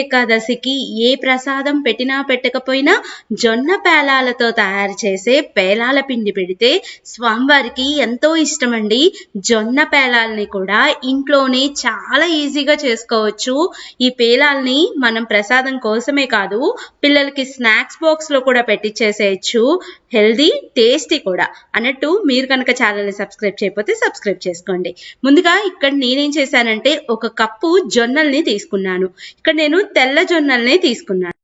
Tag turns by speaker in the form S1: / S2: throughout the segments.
S1: ఏకాదశికి ఏ ప్రసాదం పెట్టినా పెట్టకపోయినా జొన్న పేలాలతో తయారు చేసే పేలాల పిండి పెడితే స్వామివారికి ఎంతో ఇష్టమండి. జొన్న పేలాలని కూడా ఇంట్లోనే చాలా ఈజీగా చేసుకోవచ్చు. ఈ పేలాల్ని మనం ప్రసాదం కోసమే కాదు పిల్లలకి స్నాక్స్ బాక్స్లో కూడా పెట్టించేసేయచ్చు హెల్దీ టేస్టీ కూడా. అన్నట్టు మీరు కనుక ఛానల్ని సబ్స్క్రైబ్ చేయకపోతే సబ్స్క్రైబ్ చేసుకోండి. ముందుగా ఇక్కడ నేనేం చేశానంటే ఒక కప్పు జొన్నల్ని తీసుకున్నాను. ఇక్కడ నేను తెల్ల జొన్నల్ని తీసుకున్నాడు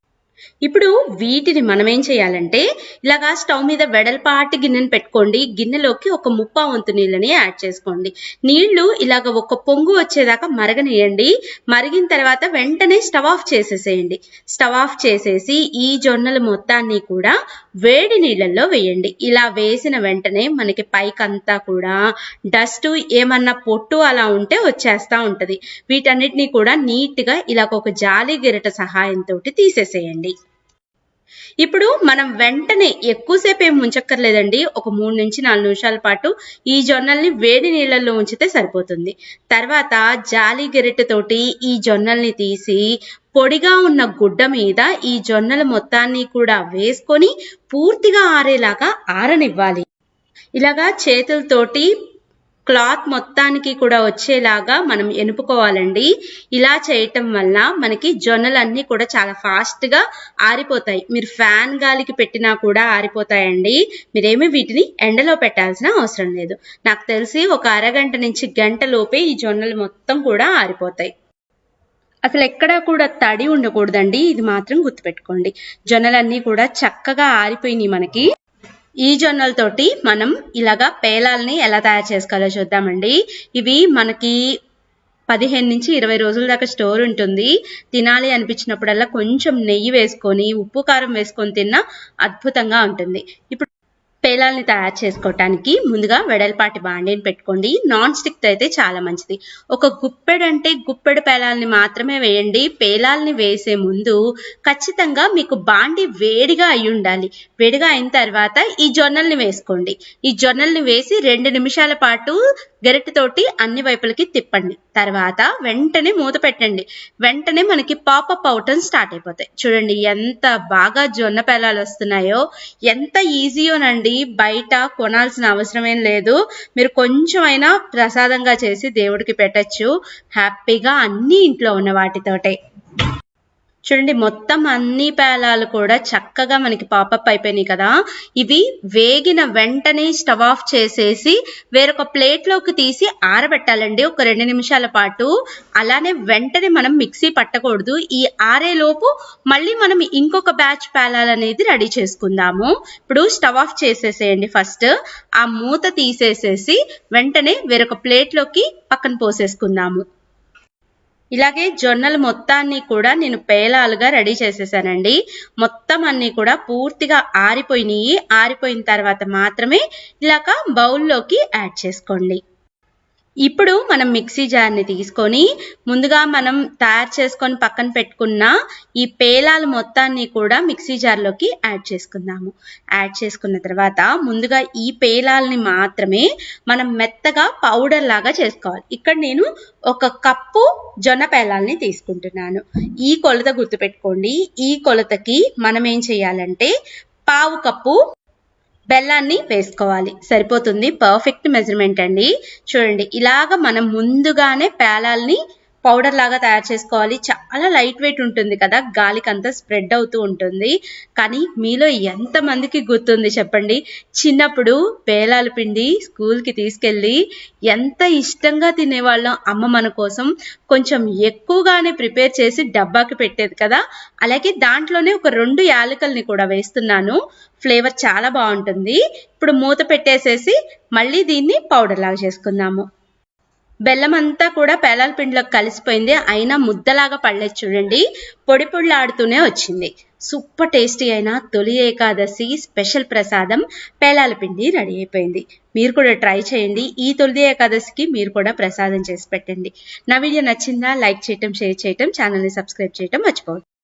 S1: ఇప్పుడు వీటిని మనం ఏం చేయాలంటే ఇలాగా స్టవ్ మీద వెడల్పాటి గిన్నెను పెట్టుకోండి. గిన్నెలోకి ఒక ముప్పా వంతు నీళ్ళని యాడ్ చేసుకోండి. నీళ్ళు ఇలాగ ఒక పొంగు వచ్చేదాకా మరగనియండి. మరిగిన తర్వాత వెంటనే స్టవ్ ఆఫ్ చేసేసేయండి. స్టవ్ ఆఫ్ చేసేసి ఈ జొన్నల మొత్తాన్ని కూడా వేడి నీళ్ళల్లో వేయండి. ఇలా వేసిన వెంటనే మనకి పైకంతా కూడా డస్ట్ ఏమన్నా పొట్టు అలా ఉంటే వచ్చేస్తా ఉంటది. వీటన్నిటిని కూడా నీట్గా ఇలాగ ఒక జాలి గిరట సహాయంతో తీసేసేయండి. ఇప్పుడు మనం వెంటనే ఎక్కువసేపు ఏం ఉంచక్కర్లేదండి. ఒక మూడు నుంచి నాలుగు నిమిషాల పాటు ఈ జొన్నల్ని వేడి నీళ్ళల్లో ఉంచితే సరిపోతుంది. తర్వాత జాలి గెరిటతోటి ఈ జొన్నల్ని తీసి పొడిగా ఉన్న గుడ్డ మీద ఈ జొన్నల మొత్తాన్ని కూడా వేసుకొని పూర్తిగా ఆరేలాగా ఆరనివ్వాలి. ఇలాగా చేతులతోటి క్లాత్ మొత్తానికి కూడా వచ్చేలాగా మనం ఎనుపుకోవాలండి. ఇలా చేయటం వల్ల మనకి జొన్నలన్నీ కూడా చాలా ఫాస్ట్గా ఆరిపోతాయి. మీరు ఫ్యాన్ గాలికి పెట్టినా కూడా ఆరిపోతాయండి. మీరేమి వీటిని ఎండలో పెట్టాల్సిన అవసరం లేదు. నాకు తెలిసి ఒక అరగంట నుంచి గంట లోపే ఈ జొన్నలు మొత్తం కూడా ఆరిపోతాయి. అసలు ఎక్కడా కూడా తడి ఉండకూడదండి. ఇది మాత్రం గుర్తుపెట్టుకోండి. జొన్నలన్నీ కూడా చక్కగా ఆరిపోయినాయి మనకి. ఈ జొన్నలతోటి మనం ఇలాగా పేలాల్ని ఎలా తయారు చేసుకోవాలో చూద్దామండి. ఇవి మనకి పదిహేను నుంచి ఇరవై రోజుల దాకా స్టోర్ ఉంటుంది. తినాలి అనిపించినప్పుడల్లా కొంచెం నెయ్యి వేసుకొని ఉప్పు కారం వేసుకొని తిన్నా అద్భుతంగా ఉంటుంది. ఇప్పుడు పేలాల్ని తయారు చేసుకోవటానికి ముందుగా వెడల్పాటి బాండీని పెట్టుకోండి. నాన్ స్టిక్తో అయితే చాలా మంచిది. ఒక గుప్పెడు అంటే గుప్పెడు పేలాల్ని మాత్రమే వేయండి. పేలాల్ని వేసే ముందు ఖచ్చితంగా మీకు బాండి వేడిగా అయి ఉండాలి. వేడిగా అయిన తర్వాత ఈ జొన్నల్ని వేసుకోండి. ఈ జొన్నల్ని వేసి రెండు నిమిషాల పాటు గరిటెతోటి అన్ని వైపులకి తిప్పండి. తర్వాత వెంటనే మూత పెట్టండి. వెంటనే మనకి పాపప్ అవటం స్టార్ట్ అయిపోతాయి. చూడండి ఎంత బాగా జొన్న పేలాలు వస్తున్నాయో ఎంత ఈజీయోనండి బయట కొనాల్సిన అవసరమేం లేదు. మీరు కొంచెం అయినా ప్రసాదంగా చేసి దేవుడికి పెట్టచ్చు. హ్యాపీగా అన్ని ఇంట్లో ఉన్న వాటితోటే. చూడండి మొత్తం అన్ని పేలాలు కూడా చక్కగా మనకి పాపప్ అయిపోయినాయి కదా. ఇవి వేగిన వెంటనే స్టవ్ ఆఫ్ చేసేసి వేరొక ప్లేట్లోకి తీసి ఆరబెట్టాలండి ఒక రెండు నిమిషాల పాటు. అలానే వెంటనే మనం మిక్సీ పట్టకూడదు. ఈ ఆరేలోపు మళ్ళీ మనం ఇంకొక బ్యాచ్ పేలాలు అనేది రెడీ చేసుకుందాము. ఇప్పుడు స్టవ్ ఆఫ్ చేసేసేయండి ఫస్ట్. ఆ మూత తీసేసేసి వెంటనే వేరొక ప్లేట్లోకి పక్కన పోసేసుకుందాము. ఇలాగే జొన్నలు మొత్తాన్ని కూడా నేను పేలాలుగా రెడీ చేసేసానండి. మొత్తం అన్ని కూడా పూర్తిగా ఆరిపోయినాయి. ఆరిపోయిన తర్వాత మాత్రమే ఇలాగ బౌల్లోకి యాడ్ చేసుకోండి. ఇప్పుడు మనం మిక్సీ జార్ని తీసుకొని ముందుగా మనం తయారు చేసుకొని పక్కన పెట్టుకున్న ఈ పేలాలు మొత్తాన్ని కూడా మిక్సీ జార్లోకి యాడ్ చేసుకుందాము. యాడ్ చేసుకున్న తర్వాత ముందుగా ఈ పేలాలని మాత్రమే మనం మెత్తగా పౌడర్ లాగా చేసుకోవాలి. ఇక్కడ నేను ఒక కప్పు జొన్న పేలాల్ని తీసుకుంటున్నాను. ఈ కొలత గుర్తుపెట్టుకోండి. ఈ కొలతకి మనం ఏం చేయాలంటే పావు కప్పు బెల్లాన్ని వేసుకోవాలి. సరిపోతుంది. పర్ఫెక్ట్ మెజర్మెంట్ అండి. చూడండి ఇలాగ మనం ముందుగానే పేలాల్ని పౌడర్ లాగా తయారు చేసుకోవాలి. చాలా లైట్ వెయిట్ ఉంటుంది కదా. గాలికి అంతా స్ప్రెడ్ అవుతూ ఉంటుంది. కానీ మీలో ఎంతమందికి గుర్తుంది చెప్పండి? చిన్నప్పుడు పేలాల పిండి స్కూల్కి తీసుకెళ్ళి ఎంత ఇష్టంగా తినేవాళ్ళం అమ్మ మన కోసం. కొంచెం ఎక్కువగానే ప్రిపేర్ చేసి డబ్బాకి పెట్టేది కదా. అలాగే దాంట్లోనే ఒక రెండు యాలకల్ని కూడా వేస్తున్నాను. ఫ్లేవర్ చాలా బాగుంటుంది. ఇప్పుడు మూత పెట్టేసేసి మళ్ళీ దీన్ని పౌడర్ లాగా చేసుకుందాము. బెల్లం అంతా కూడా పేలాల పిండిలోకి కలిసిపోయింది. అయినా ముద్దలాగా పడలేదు చూడండి. పొడి పొడిలాడుతూనే వచ్చింది. సూపర్ టేస్టీ అయిన తొలి ఏకాదశి స్పెషల్ ప్రసాదం పేలాల పిండి రెడీ అయిపోయింది. మీరు కూడా ట్రై చేయండి. ఈ తొలి ఏకాదశికి మీరు కూడా ప్రసాదం చేసి పెట్టండి. నా వీడియో నచ్చిందా? లైక్ చేయటం షేర్ చేయటం ఛానల్ని సబ్స్క్రైబ్ చేయటం మర్చిపోవద్దు.